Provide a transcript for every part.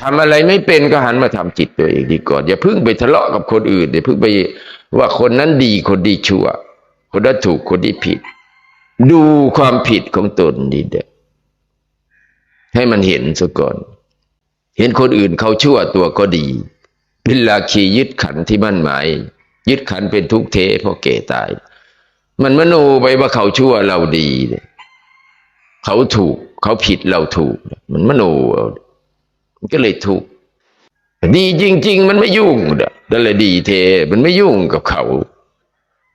ทำอะไรไม่เป็นก็หันมาทำจิตตัวเองดีก่อน อย่าเพิ่งไปทะเลาะกับคนอื่นอย่าเพิ่งไปว่าคนนั้นดีคนดีชั่ว คนนั้นถูกคนนี้ผิด ดูความผิดของตนดีเด็ให้มันเห็นซะก่อน เห็นคนอื่นเขาชั่วตัวก็ดีเป็นลาคียึดขันที่มั่นหมาย ยึดขันเป็นทุกเทเพราะเก่ตาย มันมโนไปว่าเขาชั่วเราดีเนี่ยเขาถูกเขาผิดเราถูก มันมโนเอา มันก็เลยถูกดีจริง ๆ มันไม่ยุ่งนะนั่นแหละดีเท มันไม่ยุ่งกับเขา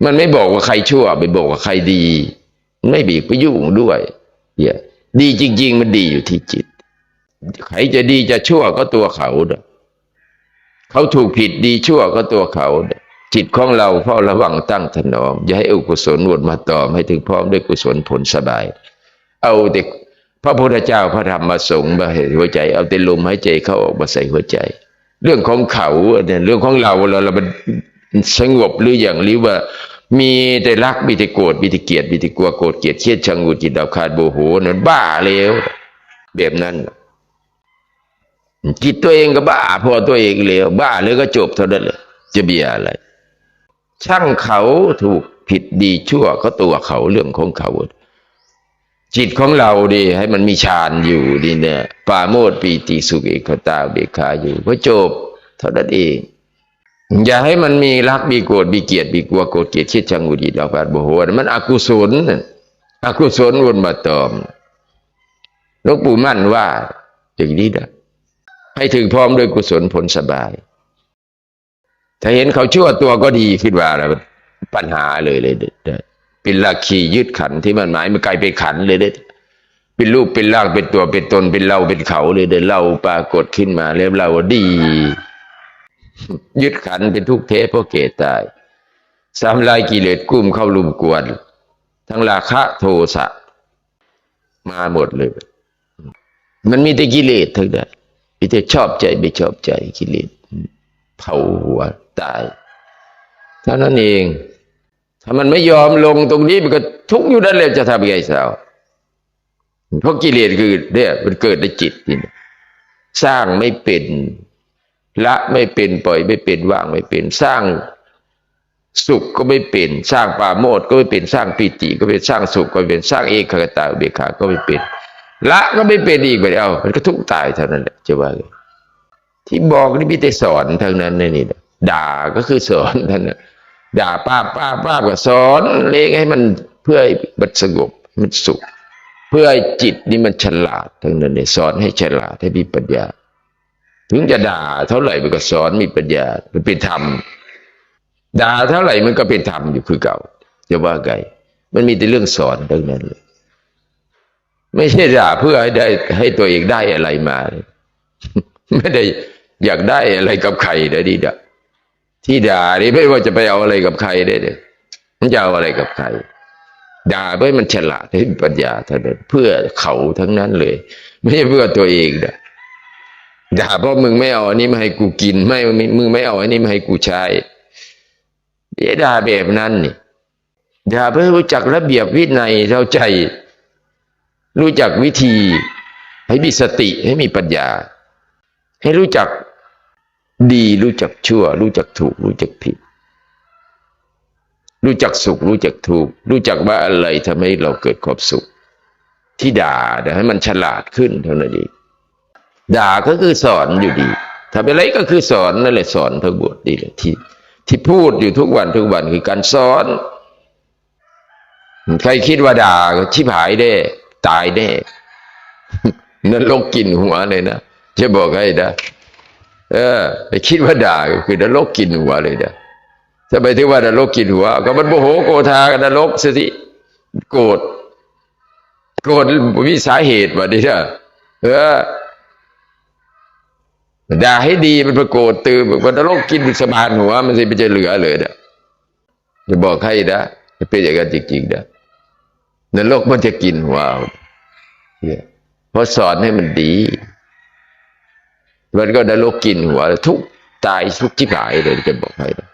มันไม่บอกว่าใครชั่วไปบอกว่าใครดี ไม่บีบไปยุ่งด้วยเนี่ยดีจริง ๆ มันดีอยู่ที่จิต ใครจะดีจะชั่วก็ตัวเขาเด้อเขาถูกผิดดีชั่วก็ตัวเขาเด้อจิตของเราเฝ้าระวังตั้งถนอมอย่าให้อกุศลวนมาตอมให้ถึงพร้อมด้วยกุศลผลสบาย เอาแต่ พระพุทธเจ้าพระธรรมมาส่งมาให้หัวใจ เอาแต่ลมหายใจเข้าออกมาใส่หัวใจ เรื่องของเขาเนี่ยเรื่องของเราเราเรามันสงบหรืออย่างหรือว่า มีแต่รักมีแต่โกรธมีแต่เกลียดมีแต่กลัวโกรธเกลียดเครียดชังหงุดหงิดดับขาดโบโหนั่นบ้าแล้วแบบนั้นจิตตัวเองก็บ้าพอตัวเองเลวบ้าแล้วก็จบเท่านั้นเลยจะเบียอะไร ช่างเขาถูกผิดดีชั่วก็ตัวเขาเรื่องของเขา จิตของเราดีให้มันมีฌานอยู่ดีเนี่ยปาโมทย์ปีติสุขเอกตาเบกขาอยู่ก็จบเท่านั้นเอง อย่าให้มันมีรักมีโกรธมีเกลียดมีกลัวโกรธเกลียดคิดชังอุดีดอกบาดโบโหมันอกุศลอกุศลวนมาตอมหลวงปู่มั่นว่าอย่างนี้นะให้ถึงพร้อมด้วยกุศลผลสบาย ถ้าเห็นเขาชั่วตัวก็ดีขึ้นว่าแล้วปัญหาเลยเลยเด้ เป็นลักขียึดขันที่มันหมายมันกลายเป็นขันเลยเด้เป็นรูปเป็นร่างเป็นตัวเป็นตนเป็นเราเป็นเขาเลยเด้เราปรากฏขึ้นมาแล้วเราดี ยึดขันเป็นทุกเทเพราะเกตตายสามลายกิเลสกุ้มเข้าลุมกวน ทั้งราคะโทสะมาหมดเลย มันมีแต่กิเลสทั้งนั้นมีแต่ชอบใจไม่ชอบใจกิเลสเผาหัวตาย เท่านั้นเอง ถ้ามันไม่ยอมลงตรงนี้มันก็ทุกข์อยู่นั่นแหละจะทำยังไงสาวเพราะกิเลสคือเนี่ยมันเกิดในจิตนี่สร้างไม่เป็นละไม่เป็นปล่อยไม่เป็นว่างไม่เป็น สร้างสุขก็ไม่เป็น สร้างปาโมทย์ก็ไม่เป็นสร้างปิติก็เป็นสร้างสุขก็ไม่เป็นสร้างเอกขตาเบกขาก็ไม่เป็น ละก็ไม่เป็นอีกไปเอามันก็ทุกข์ตายเท่านั้นแหละจะว่าที่บอกนี่มีแต่สอนทั้งนั้นนี่นะด่าก็คือสอนท่านนะ ด่าป้าป้าป้าก็สอนเลี้ยงให้มันเพื่อให้มันสงบมันสุข เพื่อให้จิตนี่มันฉลาดทั้งนั้นเนี่ยสอนให้ฉลาดให้มีปัญญา ถึงจะด่าเท่าไหร่มันก็สอนมีปัญญามันเป็นธรรมด่าเท่าไหร่มันก็เป็นธรรมอยู่คือเก่าจะว่าไงมันมีแต่เรื่องสอนทั้งนั้นเลยไม่ใช่ด่าเพื่อให้ได้ให้ตัวเองได้อะไรมา ไม่ได้อยากได้อะไรกับใครนะดีดะ ที่ด่านี่ไม่ว่าจะไปเอาอะไรกับใครได้เลยมันจะเอาอะไรกับใคร ด่าเพื่อมันฉลาดให้มีปัญญาท่านั้นเพื่อเขาทั้งนั้นเลย ไม่ใช่เพื่อตัวเองนะด่าเพราะมึงไม่เอาอันนี้มาให้กูกิน ไม่มึงไม่เอาอันนี้มาให้กูใช้เดี๋ยวด่าแบบนั้นนี่ด่าเพื่อรู้จักระเบียบวินัยเข้าใจ รู้จักวิธี ให้มีสติให้มีปัญญา ให้รู้จัก ดีรู้จักชั่ว รู้จักถูก รู้จักผิด รู้จักสุข รู้จักถูกรู้จักว่าอะไรทำให้เราเกิดความสุข ที่ด่าแต่ให้มันฉลาดขึ้นเท่านั้นเองด่าก็คือสอนอยู่ดีทำอะไรก็คือสอนนั่นแหละสอนทั้งบทดีเลยที่ ที่พูดอยู่ทุกวันทุกวันคือการสอน ใครคิดว่าด่าชิบหายได้ ตายแน่นั่นลกกินหัวเลยนะจะบอกให้นะ เออไปคิดว่าด่าก็คือนรกกินหัวเลยนะถ้าไปที่ว่านรกกินหัว ก็มันโมโหโกธากันนรกสิ โกรธ โกรธมีสาเหตุว่าดิเถอะเออด่าให้ดีมันประโกรธตื่นมันนรกกินสมานหัว มันสิมันจะเหลือเลยนะจะบอกให้นะจะเป็นอย่างนั้นจริงๆนะนรกมันจะกินหัวเนี่ยเพราะสอนให้มันดี มันก็นรกกินหัวทุกตายทุกชิบหายเลยจะบอกให้นะ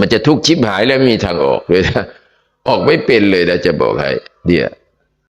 มันจะทุกชิบหายแล้วม่มีทางออกเลยนะออกไม่เป็นเลยนะจะบอกให้เนี่ย